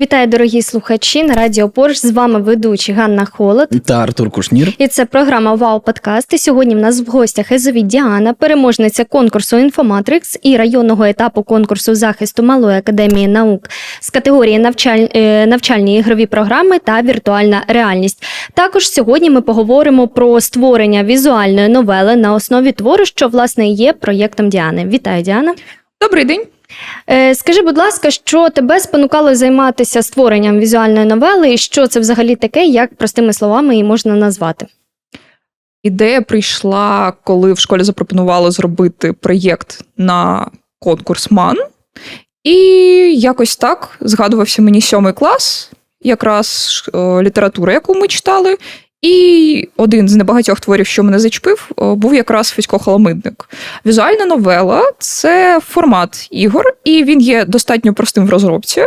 Вітаю, дорогі слухачі на Радіо Порш. З вами ведучі Ганна Холод. Та Артур Кушнір. І це програма Вау Подкаст. І сьогодні в нас в гостях Езові Діана, переможниця конкурсу Інфоматрикс і районного етапу конкурсу захисту Малої академії наук з категорії навчаль... е, навчальні ігрові програми та віртуальна реальність. Також сьогодні ми поговоримо про створення візуальної новели на основі твору, що власне є проєктом Діани. Вітаю, Діана. Добрий день. Е, Скажи, будь ласка, що тебе спонукало займатися створенням візуальної новели, і що це взагалі таке, як простими словами її можна назвати? Ідея прийшла, коли в школі запропонували зробити проєкт на конкурс МАН. І якось так згадувався мені сьомий клас, якраз е, література, яку ми читали. І один з небагатьох творів, що мене зачепив, е, був якраз Федько Холомидник. Візуальна новела це формат ігор, і він є достатньо простим в розробці.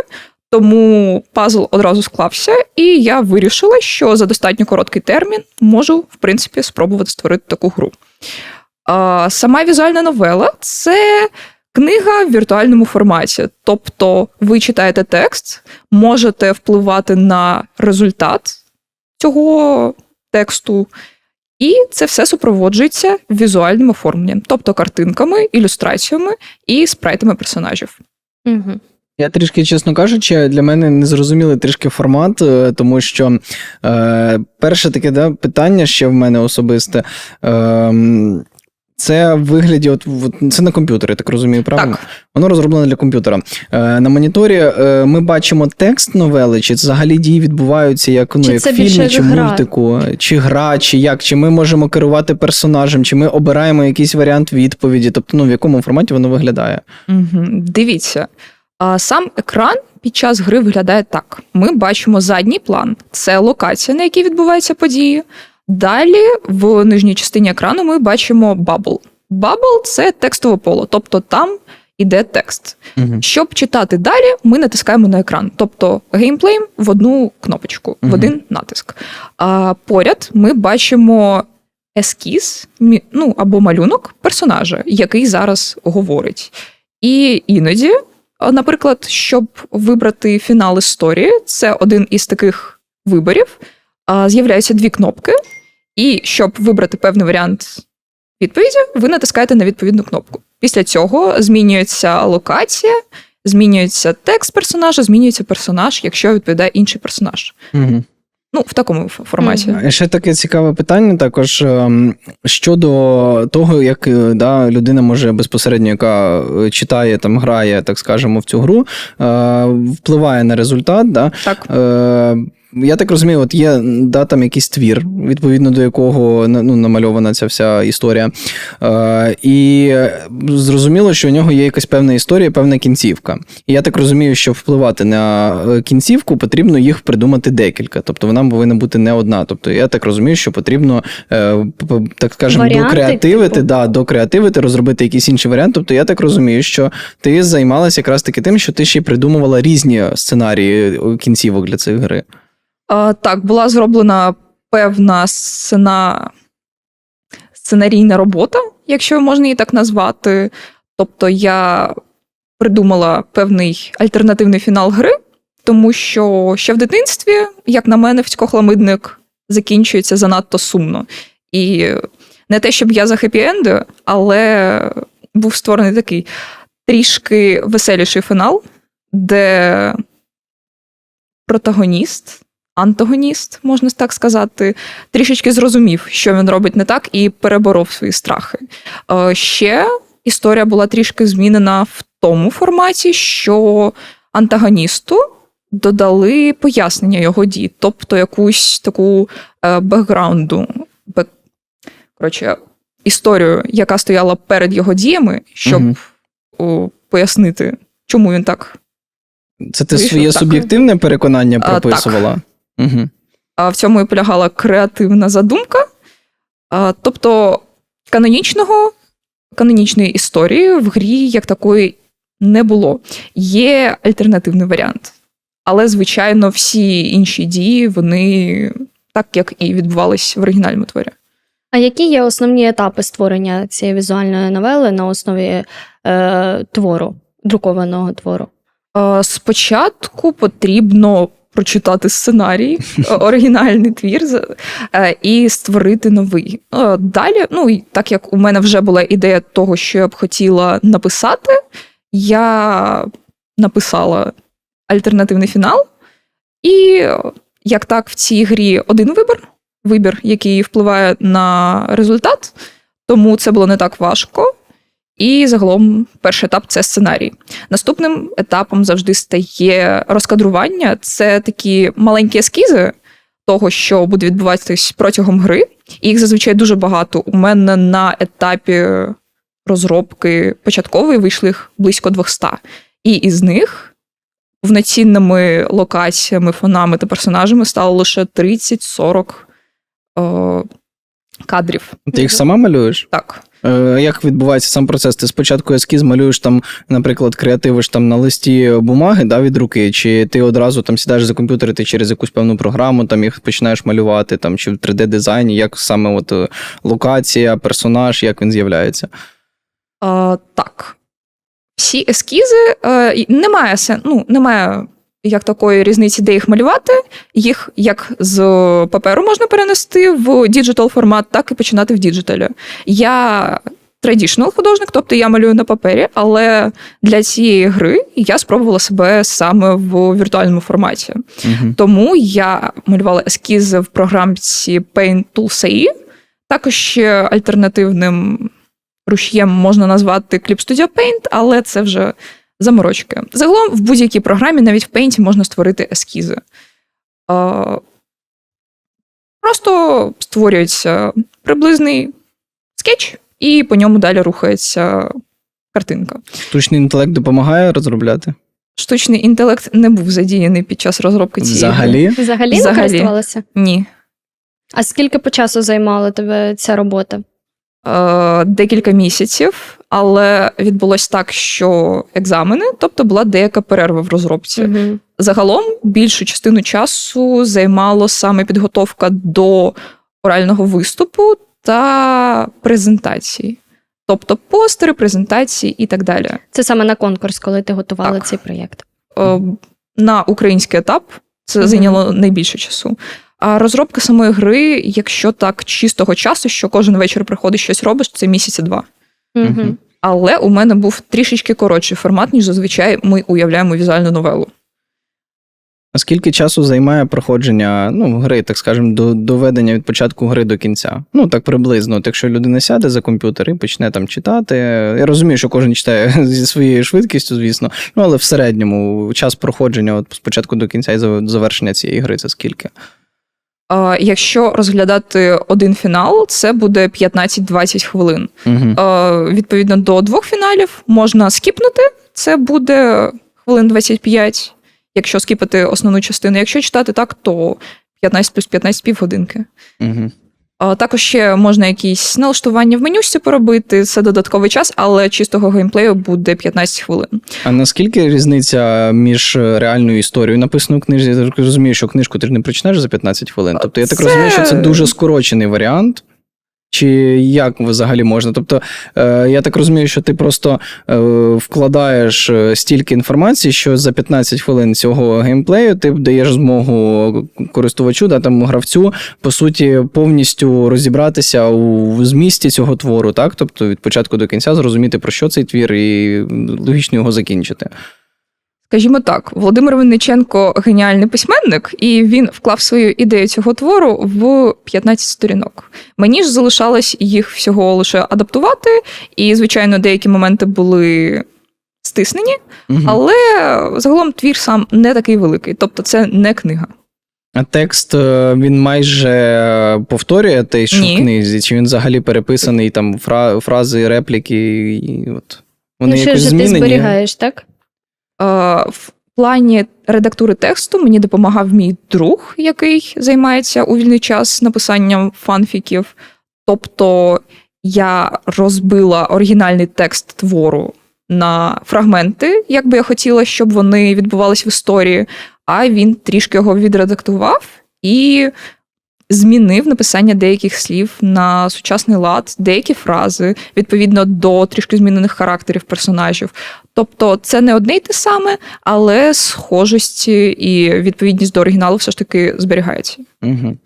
Тому пазл одразу склався, і я вирішила, що за достатньо короткий термін можу, в принципі, спробувати створити таку гру. А, сама візуальна новела це книга в віртуальному форматі. Тобто ви читаєте текст, можете впливати на результат цього тексту, і це все супроводжується візуальним оформленням, тобто картинками, ілюстраціями і спрайтами персонажів. Угу. Я трішки, чесно кажучи, для мене незрозумілий трішки формат, е, тому що е, перше таке да, питання ще в мене особисте. Е, це в вигляді, от, от це на комп'ютері, так розумію, правильно? Так. Воно розроблено для комп'ютера. Е, на моніторі е, ми бачимо текст новели, чи взагалі дії відбуваються як, ну, Чи як в фільмі, чи гра? мультику, чи гра, чи як, чи ми можемо керувати персонажем, чи ми обираємо якийсь варіант відповіді, тобто ну, в якому форматі воно виглядає. Угу. Дивіться, а, сам екран під час гри виглядає так: ми бачимо задній план, це локація, на якій відбуваються події. Далі в нижній частині екрану ми бачимо бабл. Бабл це текстове поле, тобто там іде текст. Угу. Щоб читати далі, ми натискаємо на екран, тобто геймплей в одну кнопочку, в один натиск. А поряд ми бачимо ескіз, ну або малюнок персонажа, який зараз говорить. І іноді, наприклад, щоб вибрати фінал історії, це один із таких виборів. З'являються дві кнопки, і щоб вибрати певний варіант відповіді, ви натискаєте на відповідну кнопку. Після цього змінюється локація, змінюється текст персонажа, змінюється персонаж, якщо відповідає інший персонаж. Угу. Ну, в такому форматі. Ще таке цікаве питання також ем, щодо того, як е, да, людина може безпосередньо, яка е, читає, там, грає, так скажемо, в цю гру, е, впливає на результат. Да? Так. Я так розумію, от є да, там якийсь твір, відповідно до якого ну, намальована ця вся історія. Е, і зрозуміло, що у нього є якась певна історія, певна кінцівка. І я так розумію, що впливати на е, кінцівку потрібно їх придумати декілька. Тобто вона повинна бути не одна. Тобто я так розумію, що потрібно, е, так скажемо, докреативити, типу? да, докреативити, розробити якийсь інший варіант. Тобто я так розумію, що ти займалася якраз таки тим, що ти ще придумувала різні сценарії е, кінцівок для цієї гри. Так, була зроблена певна сцена... сценарійна робота, якщо можна її так назвати. Тобто я придумала певний альтернативний фінал гри, тому що ще в дитинстві, як на мене, Федько Хламидник закінчується занадто сумно. І не те, щоб я за хеппі-енди, але був створений такий трішки веселіший фінал, де протагоніст, антагоніст, можна так сказати, трішечки зрозумів, що він робить не так, і переборов свої страхи. Е, Ще історія була трішки змінена в тому форматі, що антагоністу додали пояснення його дій, тобто якусь таку е, бекграунду, бек... коротше, історію, яка стояла перед його діями, щоб о, пояснити, чому він так Це ти своє так. суб'єктивне переконання А, прописувала? Угу. А в цьому і полягала креативна задумка. А, Тобто канонічного, канонічної історії в грі як такої не було. Є альтернативний варіант. Але, звичайно, всі інші дії, вони так, як і відбувались в оригінальному творі. А які є основні етапи створення цієї візуальної новели на основі е, твору, друкованого твору? Е, Спочатку потрібно прочитати сценарій, е, оригінальний твір е, і створити новий. Е, Далі, ну так як у мене вже була ідея того, що я б хотіла написати, я написала альтернативний фінал. І як так в цій грі один вибір, вибір, який впливає на результат, тому це було не так важко. І загалом перший етап це сценарій. Наступним етапом завжди стає розкадрування. Це такі маленькі ескізи того, що буде відбуватись протягом гри. І їх зазвичай дуже багато. У мене на етапі розробки початкової вийшли їх близько 200. І із них повноцінними локаціями, фонами та персонажами стало лише 30-40 е, кадрів. Ти їх сама малюєш? Так. Е, Як відбувається сам процес? Ти спочатку ескіз малюєш там, наприклад, креативиш там на листі бумаги да, від руки, чи ти одразу там сідаєш за комп'ютер, і ти через якусь певну програму там їх починаєш малювати, там, чи в 3D-дизайні, як саме от, е, локація, персонаж, як він з'являється? А, так. Всі ескізи е, немає ну, немає як такої різниці, де їх малювати. Їх як з паперу можна перенести в діджитал формат, так і починати в діджиталі. Я традішнл художник, тобто я малюю на папері, але для цієї гри я спробувала себе саме в віртуальному форматі. Угу. Тому я малювала ескізи в програмці Paint Tools AI. Також ще альтернативним рушієм можна назвати Clip Studio Paint, але це вже заморочки. Загалом в будь-якій програмі, навіть в Paint, можна створити ескізи. Просто створюється приблизний скетч, і по ньому далі рухається картинка. Штучний інтелект допомагає розробляти? Штучний інтелект не був задіяний під час розробки цієї. Взагалі? Взагалі, не Взагалі. користувалася? Ні. А скільки по часу займала тебе ця робота? Е, декілька місяців, але відбулось так, що екзамени, тобто була деяка перерва в розробці. Угу. Загалом більшу частину часу займало саме підготовка до орального виступу та презентації. Тобто постери, презентації і так далі. Це саме на конкурс, коли ти готувала Так. цей проєкт. Е, На український етап це Мгм. зайняло найбільше часу. А розробка самої гри, якщо так чистого часу, що кожен вечір приходиш щось робиш, це місяці два. Угу. Але у мене був трішечки коротший формат, ніж зазвичай ми уявляємо візуальну новелу. А скільки часу займає проходження ну, гри, так скажемо, до доведення від початку гри до кінця? Ну, так приблизно. От якщо людина сяде за комп'ютер і почне там читати. Я розумію, що кожен читає зі своєю швидкістю, звісно. Ну, але в середньому час проходження от спочатку до кінця і завершення цієї гри це скільки? Якщо розглядати один фінал, це буде 15-20 хвилин. Угу. Відповідно до двох фіналів можна скіпнути, це буде хвилин 25, якщо скіпати основну частину. Якщо читати так, то 15 плюс 15 півгодинки. Угу. А, також ще можна якісь налаштування в менюсі поробити, це додатковий час, але чистого геймплею буде 15 хвилин. А наскільки різниця між реальною історією написаною в книжці? Я так розумію, що книжку ти ж не прочитаєш за 15 хвилин. Тобто я так Це- розумію, що це дуже скорочений варіант. Чи як взагалі можна? Тобто, е, я так розумію, що ти просто е, вкладаєш е, стільки інформації, що за 15 хвилин цього геймплею ти даєш змогу користувачу, да, там, гравцю, по суті, повністю розібратися у змісті цього твору, так? Тобто від початку до кінця зрозуміти, про що цей твір, і логічно його закінчити. Скажімо так, Володимир Винниченко геніальний письменник, і він вклав свою ідею цього твору в 15 сторінок. Мені ж залишалось їх всього лише адаптувати, і, звичайно, деякі моменти були стиснені, але загалом твір сам не такий великий, тобто це не книга. А текст е, він майже повторює те, що Ні. в книзі, чи він взагалі переписаний там фра- фрази, репліки, і от вони ну, ще якось ж ти зберігаєш, так? Е, В плані редактури тексту мені допомагав мій друг, який займається у вільний час написанням фанфіків. Тобто я розбила оригінальний текст твору на фрагменти, як би я хотіла, щоб вони відбувались в історії, а він трішки його відредактував і змінив написання деяких слів на сучасний лад, деякі фрази відповідно до трішки змінених характерів персонажів. Тобто це не одне й те саме, але схожості і відповідність до оригіналу все ж таки зберігається. Угу.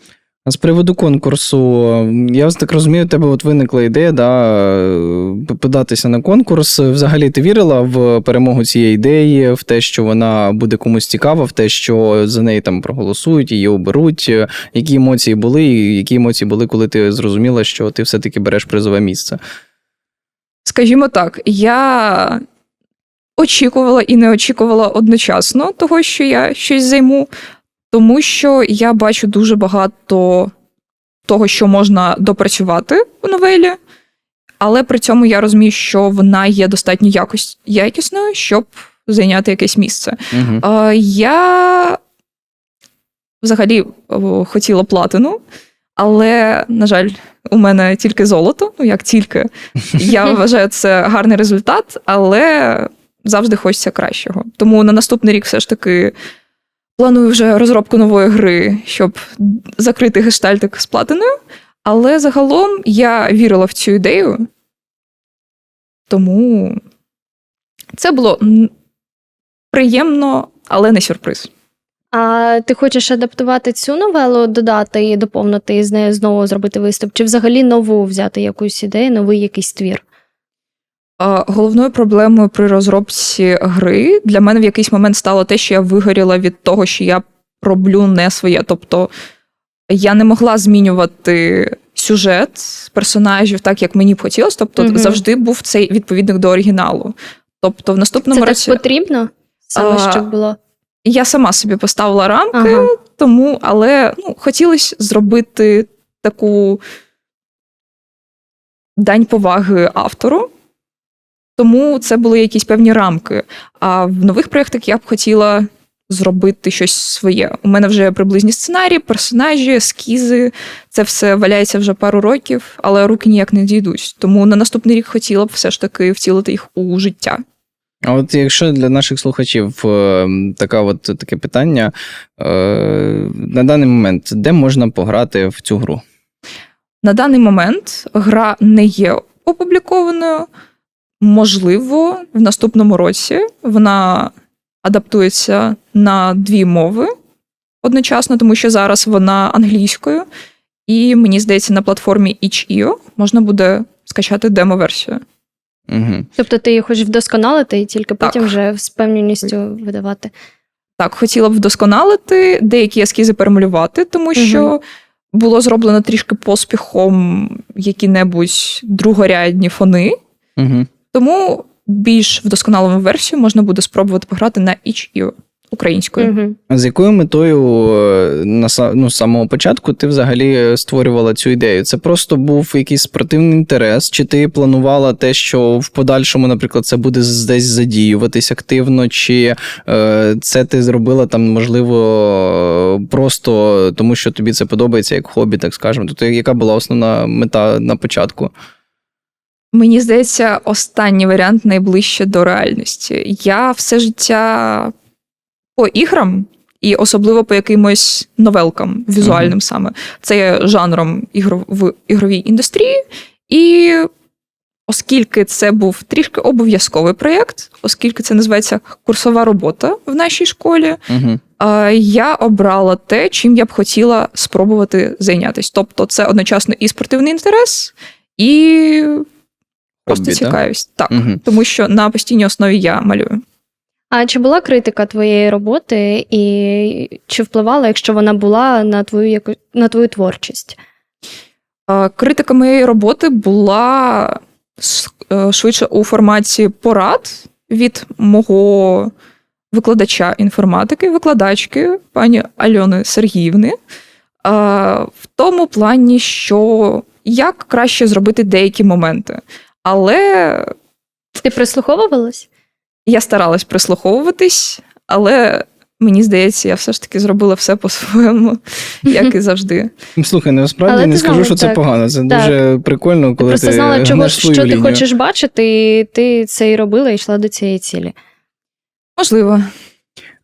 З приводу конкурсу, я так розумію, у тебе от виникла ідея да, податися на конкурс. Взагалі, ти вірила в перемогу цієї ідеї, в те, що вона буде комусь цікава, в те, що за неї там проголосують, її оберуть. Які емоції були, і які емоції були, коли ти зрозуміла, що ти все-таки береш призове місце? Скажімо так, я очікувала і не очікувала одночасно того, що я щось займу, тому що я бачу дуже багато того, що можна допрацювати в новелі, але при цьому я розумію, що вона є достатньо якось, якісною, щоб зайняти якесь місце. Угу. Е, Я взагалі хотіла платину, але, на жаль, у мене тільки золото. Ну, як тільки. Я вважаю, це гарний результат, але завжди хочеться кращого. Тому на наступний рік все ж таки планую вже розробку нової гри, щоб закрити гештальтик з платиною. Але загалом я вірила в цю ідею, тому це було приємно, але не сюрприз. А ти хочеш адаптувати цю новелу, додати і доповнити і з нею знову зробити виступ? Чи взагалі нову взяти якусь ідею, новий якийсь твір? Головною проблемою при розробці гри для мене в якийсь момент стало те, що я вигоріла від того, що я роблю не своє. Тобто я не могла змінювати сюжет персонажів так, як мені б хотілося. Тобто Мгм. завжди був цей відповідник до оригіналу. Тобто, в наступному Це році так потрібно? Саме А, щоб було. я сама собі поставила рамки, Ага. тому, але ну, хотілося зробити таку дань поваги автору. Тому це були якісь певні рамки. А в нових проєктах я б хотіла зробити щось своє. У мене вже приблизні сценарії, персонажі, ескізи. Це все валяється вже пару років, але руки ніяк не дійдуть. Тому на наступний рік хотіла б все ж таки втілити їх у життя. А от якщо для наших слухачів е, така от, таке питання, е, на даний момент, де можна пограти в цю гру? На даний момент гра не є опублікованою. Можливо, в наступному році вона адаптується на дві мови одночасно, тому що зараз вона англійською, і мені здається, на платформі itch.io можна буде скачати демо-версію. Угу. Тобто ти її хочеш вдосконалити і тільки потім Так. вже з певністю видавати. Так, хотіла б вдосконалити, деякі ескізи перемалювати, тому що було зроблено трішки поспіхом які-небудь другорядні фони. Угу. Тому більш вдосконалену версію можна буде спробувати пограти на itch.io українською. Угу. А з якою метою е, на ну, з самого початку ти взагалі е, створювала цю ідею? Це просто був якийсь спортивний інтерес, чи ти планувала те, що в подальшому, наприклад, це буде десь задіюватись активно, чи е, це ти зробила там, можливо, е, просто тому, що тобі це подобається як хобі, так скажемо? Тобто, яка була основна мета на початку? Мені здається, останній варіант найближче до реальності. Я все життя по іграм. І особливо по якимось новелкам, візуальним саме. Це є жанром ігро- в ігровій індустрії. І оскільки це був трішки обов'язковий проєкт, оскільки це називається курсова робота в нашій школі, Угу. Е, Я обрала те, чим я б хотіла спробувати зайнятися. Тобто, це одночасно і спортивний інтерес, і просто так? цікавість. Так, Мгм. тому що на постійній основі я малюю. А чи була критика твоєї роботи, і чи впливала, якщо вона була на твою яку на твою творчість? Критика моєї роботи була е, швидше у форматі порад від мого викладача інформатики, викладачки пані Альони Сергіївни. В тому плані, що як краще зробити деякі моменти. Але Ти прислуховувалась? я старалась прислуховуватись, але мені здається, я все ж таки зробила все по-своєму, як і завжди. Ну, Слухай, насправді Але не ти скажу, знала, що це так. погано. Це Так. дуже прикольно, коли Ти просто ти знала, чого, гнеш свою що ти лінію. хочеш бачити, і ти це і робила, і йшла до цієї цілі. Можливо.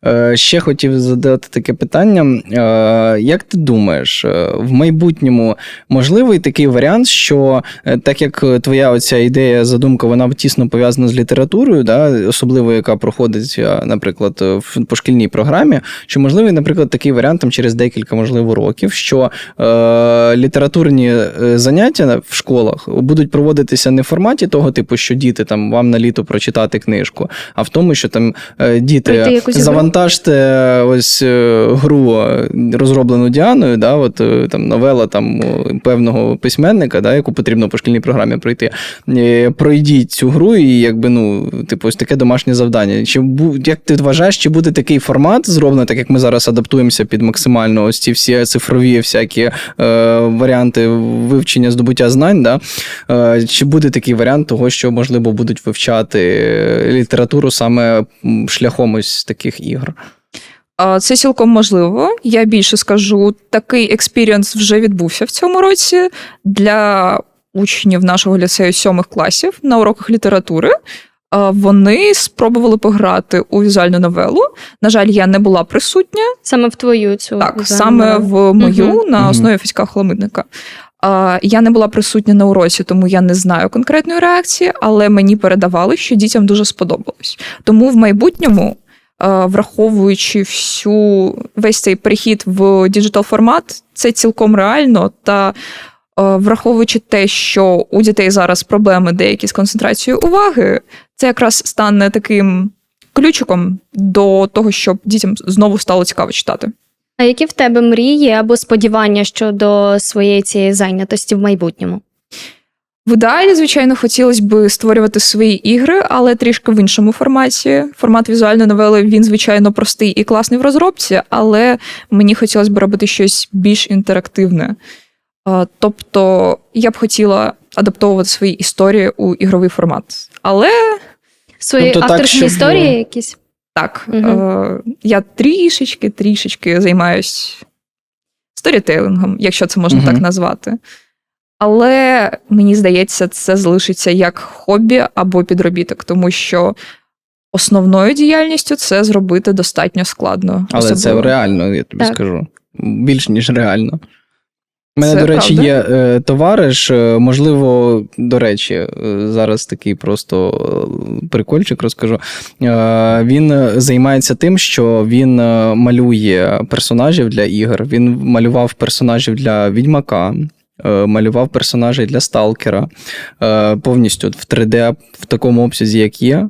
Е, Ще хотів задати таке питання. Е, Як ти думаєш, е, в майбутньому можливий такий варіант, що так як твоя оця ідея, задумка, вона тісно пов'язана з літературою, да, особливо яка проходить, наприклад, в по шкільній програмі, чи можливий, наприклад, такий варіант там через декілька можливо років, що е, літературні заняття в школах будуть проводитися не в форматі того типу, що діти там вам на літо прочитати книжку, а в тому, що там діти гру? Завантажте ось е, гру е, розроблену Діаною, да, от е, там новела там певного письменника, да, яку потрібно по шкільній програмі пройти. Е, Пройдіть цю гру, і якби ну, типу, ось таке домашнє завдання. Чи як ти вважаєш, чи буде такий формат зроблений, так як ми зараз адаптуємося під максимально ось ці всі цифрові всякі е, варіанти вивчення здобуття знань, да? е, чи буде такий варіант того, що можливо будуть вивчати е, літературу саме шляхом ось таких ігр? А, Це цілком можливо. Я більше скажу, такий експірієнс вже відбувся в цьому році для учнів нашого ліцею сьомих класів на уроках літератури. Вони спробували пограти у візуальну новелу. На жаль, я не була присутня. Саме в твою цю Так, саме новелу. в мою Мгм. на основі Фіська Холомидника. Я не була присутня на уроці, тому я не знаю конкретної реакції, але мені передавали, що дітям дуже сподобалось. Тому в майбутньому, враховуючи всю весь цей перехід в діджитал формат, це цілком реально. Та враховуючи те, що у дітей зараз проблеми деякі з концентрацією уваги, це якраз стане таким ключиком до того, щоб дітям знову стало цікаво читати. А які в тебе мрії або сподівання щодо своєї цієї зайнятості в майбутньому? В ідеалі, звичайно, хотілося б створювати свої ігри, але трішки в іншому форматі. Формат візуальної новели він, звичайно, простий і класний в розробці, але мені хотілося б робити щось більш інтерактивне. Тобто, я б хотіла адаптовувати свої історії у ігровий формат. Але Свої Тобто так, авторські щоб- історії якісь? так, е, я трішечки, трішечки займаюсь сторітейлингом, якщо це можна Мгм. так назвати. Але мені здається, це залишиться як хобі або підробіток, тому що основною діяльністю це зробити достатньо складно. Але це реально, я тобі Так. скажу. Більш ніж реально. У мене, Це до речі, правда. є е, товариш, е, можливо, до речі, е, зараз такий просто е, прикольчик розкажу. Е, він займається тим, що він малює персонажів для ігор. Він малював персонажів для відьмака. Е, Малював персонажей для сталкера е, повністю в 3D в такому обсязі, як є.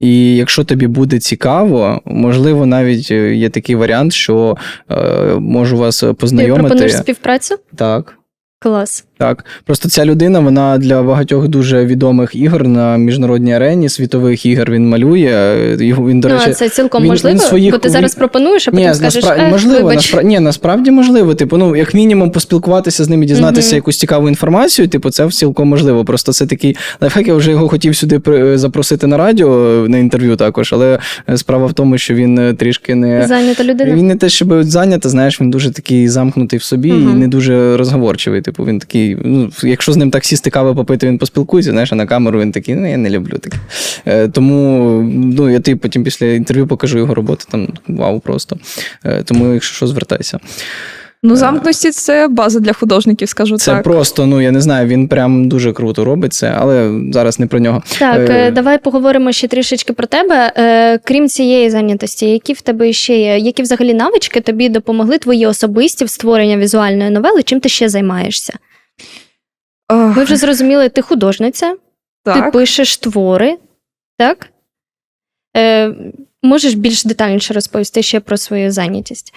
І якщо тобі буде цікаво, можливо, навіть е, є такий варіант, що е, можу вас Ти познайомити. пропонуєш співпрацю? Так. Клас. Так, просто ця людина, вона для багатьох дуже відомих ігор на міжнародній арені, світових ігор він малює. Його він, до ну, речі, а це цілком він- можливо, він своїх- бо ти зараз пропонуєш, а потім ні, скажеш, наспра... «Ех, можливо, вибач. наспра... ні, насправді можливо. Типу, ну, як мінімум, поспілкуватися з ними, дізнатися Мгм. якусь цікаву інформацію. Типу, це цілком можливо. Просто це такий лайфхак, я вже його хотів сюди при- запросити на радіо на інтерв'ю також, але е, справа в тому, що він е, трішки не. Зайнята людина. Він не те, щоб зайнятий, знаєш, він дуже такий замкнутий в собі і не дуже розговорчивий. Типу, він такий, ну, якщо з ним так сісти каву попити, він поспілкується, знаєш, а на камеру він такий, ну я не люблю таке. Е, тому ну, я тобі потім після інтерв'ю покажу його роботу, там вау просто. Е, тому, якщо що, звертайся. Ну, замкнутості це база для художників, скажу Це так. просто, ну я не знаю, він прям дуже круто робить це, але зараз не про нього. Так, Е, е, давай поговоримо ще трішечки про тебе. Е, Крім цієї зайнятості, які в тебе ще є? Які взагалі навички тобі допомогли твої особисті в створенні візуальної новели? Чим ти ще займаєшся? Ах, Ми вже зрозуміли, ти художниця, ти пишеш твори, так? Е, можеш більш детальніше розповісти ще про свою зайнятість?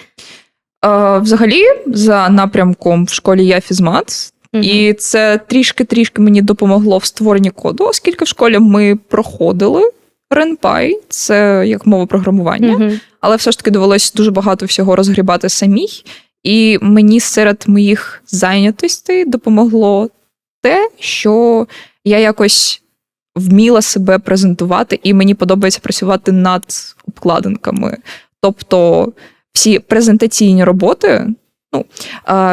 Е, Взагалі, за напрямком в школі я фізмат, Мгм. І це трішки-трішки мені допомогло в створенні коду, оскільки в школі ми проходили RenPy, це як мова програмування, Мгм. але все ж таки довелося дуже багато всього розгрібати самій. І мені серед моїх зайнятостей допомогло те, що я якось вміла себе презентувати, і мені подобається працювати над обкладинками. Тобто всі презентаційні роботи, ну,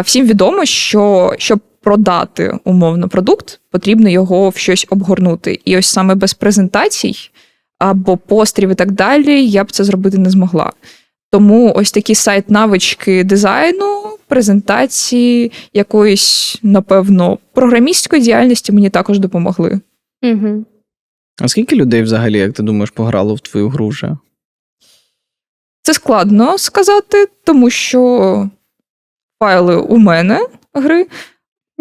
всім відомо, що щоб продати умовно продукт, потрібно його в щось обгорнути. І ось саме без презентацій або пострів і так далі, я б це зробити не змогла. Тому ось такі сайт навички дизайну, презентації, якоїсь, напевно, програмістської діяльності мені також допомогли. Угу. А скільки людей взагалі, як ти думаєш, пограло в твою гру вже? Це складно сказати, тому що файли у мене гри.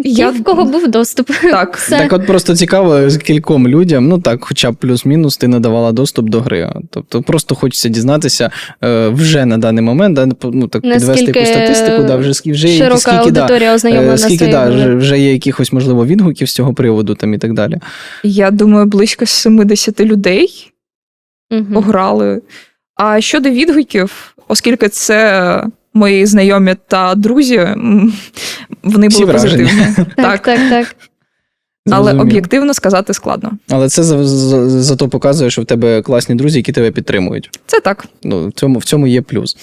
Ті, Я- в кого був доступ. Так, Все. Так, от просто цікаво, з кільком людям, ну так, хоча б плюс-мінус, ти надавала доступ до гри. Тобто просто хочеться дізнатися е, вже на даний момент, да, ну так підвести якусь статистику, да, вже, вже є Широка скільки, да, ознайомлена е, скільки да, вже, вже є якихось, можливо, відгуків з цього приводу там і так далі. я думаю, близько 70 людей Мгм. пограли. А щодо відгуків, оскільки це мої знайомі та друзі, вони Всі були вражені. позитивні. Так, Так, так, але об'єктивно сказати складно. Але це за, за, зато показує, що в тебе класні друзі, які тебе підтримують. Це так. Ну, в цьому, в цьому є плюс.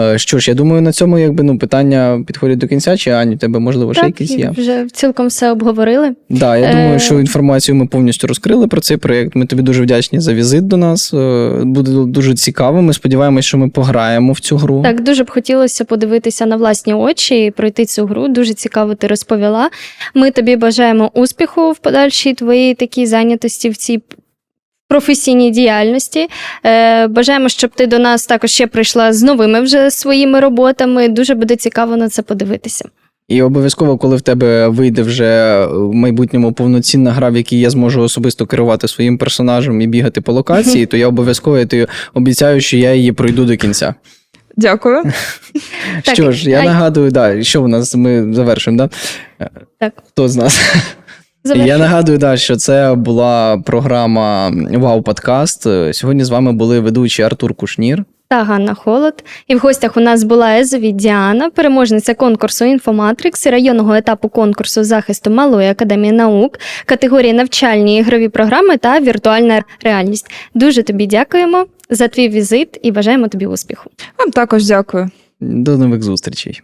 Е, Що ж, я думаю, на цьому якби ну питання підходять до кінця, чи Ані, у тебе можливо ще якісь є? вже цілком все обговорили. Да, я Е, думаю, що інформацію ми повністю розкрили про цей проєкт. Ми тобі дуже вдячні за візит до нас. Е, Буде дуже цікаво. Ми сподіваємось, що ми пограємо в цю гру. Так, дуже б хотілося подивитися на власні очі і пройти цю гру. Дуже цікаво ти розповіла. Ми тобі бажаємо успіху в подальшій твоїй такій зайнятості в цій професійній діяльності. Е, бажаємо, щоб ти до нас також ще прийшла з новими вже своїми роботами. Дуже буде цікаво на це подивитися. І обов'язково, коли в тебе вийде вже в майбутньому повноцінна гра, в якій я зможу особисто керувати своїм персонажем і бігати по локації, то я обов'язково я тобі обіцяю, що я її пройду до кінця. Дякую. Так, що ж, я а- нагадую, да, що у нас ми завершимо, да? Так. Хто з нас? Я нагадую, да, що це була програма Вау Подкаст. Сьогодні з вами були ведучі Артур Кушнір. та Ганна Холод. І в гостях у нас була Езові Діана, переможниця конкурсу Інфоматрикс і районного етапу конкурсу захисту Малої академії наук, категорії навчальні ігрові програми та віртуальна реальність. Дуже тобі дякуємо за твій візит і бажаємо тобі успіху. Вам також дякую. До нових зустрічей.